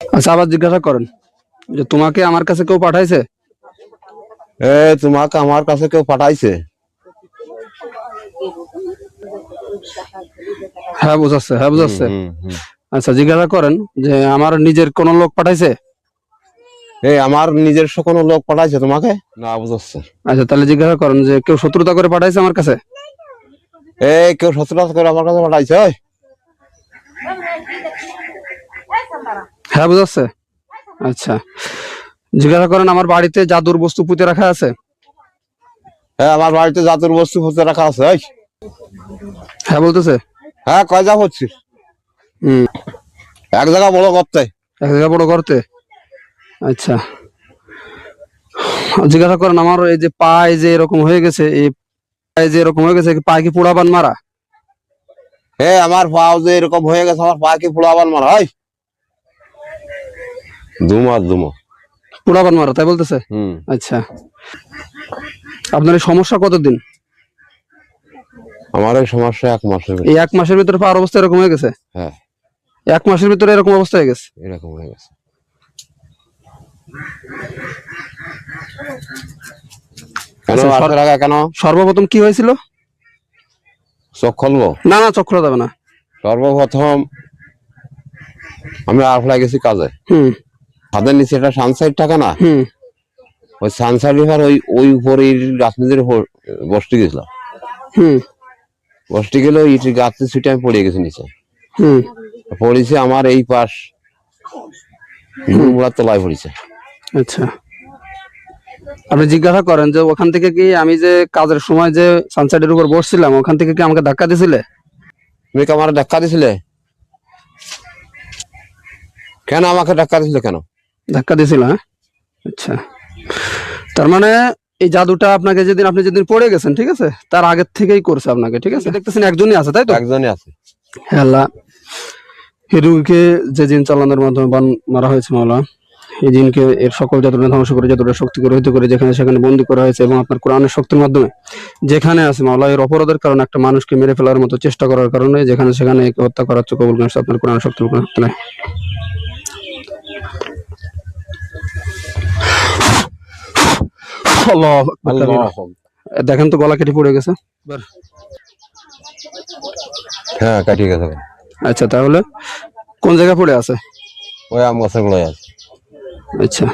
আচ্ছা আবার জিজ্ঞাসা করেন। যে তোমাকে আমার কাছে কেউ পাঠাইছে? এ তোমাকে আমার কাছে কেউ পাঠাইছে? হ্যাঁ বুঝাচ্ছে হ্যাঁ বুঝাচ্ছে। আচ্ছা জিজ্ঞাসা করেন যে আমার নিজের কোন লোক পাঠাইছে? এই আমার নিজস্ব কোনো লোক পাঠাইছে তোমাকে? না বুঝাচ্ছে। আচ্ছা তাহলে জিজ্ঞাসা করেন যে কেউ শত্রুতা করে পাঠাইছে আমার কাছে? এই কেউ শত্রুতা করে আমার কাছে পাঠাইছে হ্যাঁ বুঝাচ্ছে আচ্ছা। জিজ্ঞাসা করেন আমার বাড়িতে জাদুর বস্তু পুঁতে রাখা আছে? হ্যাঁ আমার বাড়িতে জাদুর বস্তু পুঁতে রাখা আছে। হ্যাঁ বলতেছে? হ্যাঁ কয় যা হচ্ছে হম। এক জায়গা বড় করতে। এক জায়গা বড় করতে? আচ্ছা। জিজ্ঞাসা করেন আমার এই যে পায়ে যে এরকম হয়ে গেছে এই পায়ে যে এরকম হয়ে গেছে পায়ে কি পোড়াবান মারা? হ্যাঁ আমার পাও যে এরকম হয়ে গেছে আমার পা কি ফুলাবার মারা হয় দুমার দুমো পোড়াবান মারা তাই বলতেছে? হুম। আচ্ছা। আপনার সমস্যা কতদিন? আমার এই সমস্যা এক মাসের এই এক মাসের ভিতরে পাওয়ার অবস্থা এরকম হয়ে গেছে? হ্যাঁ। এক মাসের ভিতরে এরকম অবস্থা হয়ে গেছে? এরকম হয়ে গেছে। কেন আচ্ছা, কেন? সর্বপ্রথম কি হয়েছিল? চোখ খুলবো? না না চক্র যাবে না। সর্বপ্রথম আমি আফলাই গেছি কাজে। হুম। ছাদের নিচে একটা সানসাইড থাকে না? ওই সানসাইড এবার ওই ওই উপরে রাজনীতির উপর বসতে গেছিলাম হুম। বসতে গেলে ওই ইটের গাছে ছুটে আমি পড়ে গেছি নিচে। হুম। পড়েছে আমার এই পাশ মুড়ার তলায় পড়েছে। আচ্ছা। আপনি জিজ্ঞাসা করেন যে ওখান থেকে কি আমি যে কাজের সময় যে সানসেটের উপর বসছিলাম ওখান থেকে কি আমাকে ধাক্কা দিছিলে? তুমি কি আমার ধাক্কা দিছিলে? কেন আমাকে ধাক্কা দিছিলে কেন? ধাক্কা দিয়েছিল হ্যাঁ? আচ্ছা। তার মানে এই জাদুটা আপনাকে যেদিন আপনি যেদিন পড়ে গেছেন ঠিক আছে? তার আগের থেকেই করছে আপনাকে ঠিক আছে? দেখতেছেন একজনই আছে তাই তো? একজনই আছে। হে আল্লাহ। এই রুগীকে যে জিন চালানোর মাধ্যমে বান মারা হয়েছে মাওলা এই জিনকে এর সকল যতটা ধ্বংস করে যতটা শক্তি করে করে যেখানে সেখানে বন্দি করা হয়েছে এবং আপনার কোরআনের শক্তির মাধ্যমে। যেখানে আছে মাওলা এর অপরাধের কারণে একটা মানুষকে মেরে ফেলার মতো চেষ্টা করার কারণে যেখানে সেখানে হত্যা করার চোখ কবুল করেছে আপনার কোরআন শক্তির উপর দেখেন তো গলা কেটে পড়ে গেছে। হ্যাঁ কাটিয়ে গেছে। আচ্ছা তাহলে কোন জায়গায় পড়ে আছে? ওই আম গাছের গোড়ায় আছে। আচ্ছা।